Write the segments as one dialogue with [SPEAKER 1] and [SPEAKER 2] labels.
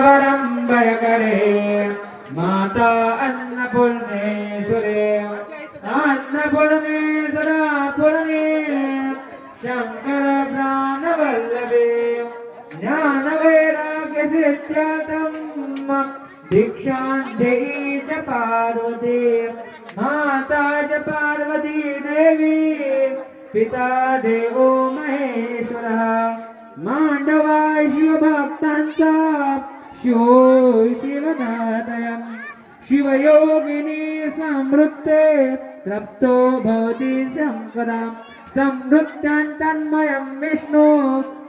[SPEAKER 1] वरम्बयकरे माता अन्नपूर्णेश्वरे अन्नपूर्णेश्वरा पूर्णे शङ्कर प्राणवल्लभे। ज्ञानवैराग्यसिद्ध्यातम् दीक्षां देयी च पार्वती, माता च पार्वती देवी, पिता देवो महेश्वरः। मांडवा शिवभक्तांचा शिवो शिवदातयम् शिवयोगिनी संवृत्ते तप्तो भवति शङ्करा संवृत्तान्तन्मयं विष्णु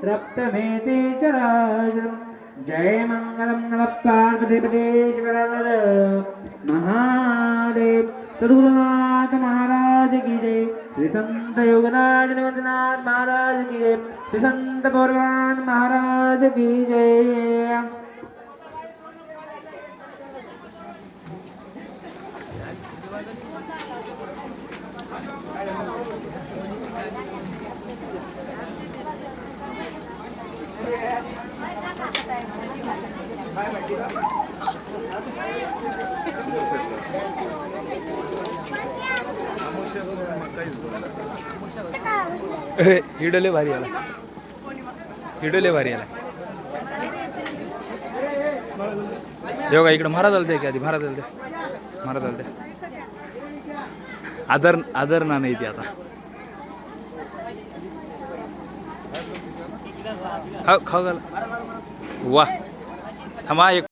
[SPEAKER 1] रक्तमेति चराचरम् जय मङ्गलं नमः पार्वतीपते महादेव। सद्गुरुनाथ महाराज की जय। श्री संत योगनाथ निवंतनाथ महाराज की जय। श्री संत पौरवान महाराज की जय।
[SPEAKER 2] हिडले भारी आला. हिडले भारी आला. देव का इकडं महाराज आलते की आधी महाराज आलते महाराज आलते आदर आदरणा नाही ती आता. खाऊ खाऊ घाल. वा. थांबा एक